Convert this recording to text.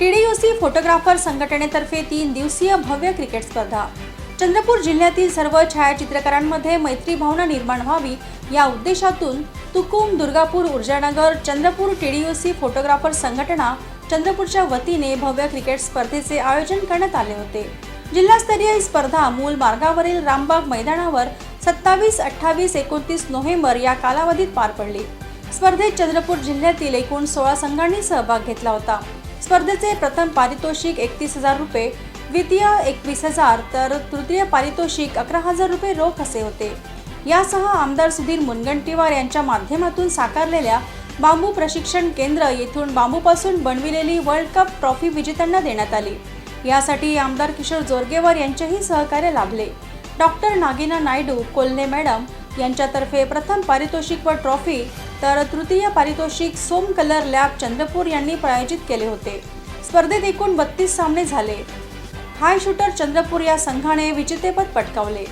टीडीयूसी photographer संघटनेतर्फे तीन दिवसीय भव्य क्रिकेट स्पर्धा. चंद्रपूर जिल्ह्यातील सर्व छायाचित्रकारांमध्ये मैत्री भावना निर्माण व्हावी या उद्देशातून तुकुम दुर्गापूर ऊर्जानगर चंद्रपूर टीडीयूसी फोटोग्राफर संघटना चंद्रपूरच्या वतीने भव्य क्रिकेट स्पर्धेचे आयोजन करण्यात आले होते. जिल्हास्तरीय ही स्पर्धा मूल मार्गावरील रामबाग मैदानावर सत्तावीस अठ्ठावीस एकोणतीस नोव्हेंबर या कालावधीत पार पडली. स्पर्धेत चंद्रपूर जिल्ह्यातील एकूण सोळा संघांनी सहभाग घेतला होता. स्पर्धेचे प्रथम पारितोषिक एकतीस हजार रुपये द्वितीय एकवीस हजार तर तृतीय पारितोषिक अकरा हजार रुपये रोख असे होते. यासह आमदार सुधीर मुनगंटीवार यांच्या माध्यमातून साकारलेल्या बांबू प्रशिक्षण केंद्र येथून बांबूपासून बनविलेली वर्ल्ड कप ट्रॉफी विजेत्यांना देण्यात आली. यासाठी आमदार किशोर जोरगेवार यांचेही सहकार्य लाभले. डॉक्टर नागिना नायडू कोल्हे मॅडम यांच्यातर्फे प्रथम पारितोषिक व ट्रॉफी तर तृतीय पारितोषिक सोम कलर लॅब चंद्रपूर यांनी प्रायोजित केले होते. स्पर्धेत एकूण बत्तीस सामने झाले. हाय शूटर चंद्रपूर या संघाने विजेतेपद पटकावले.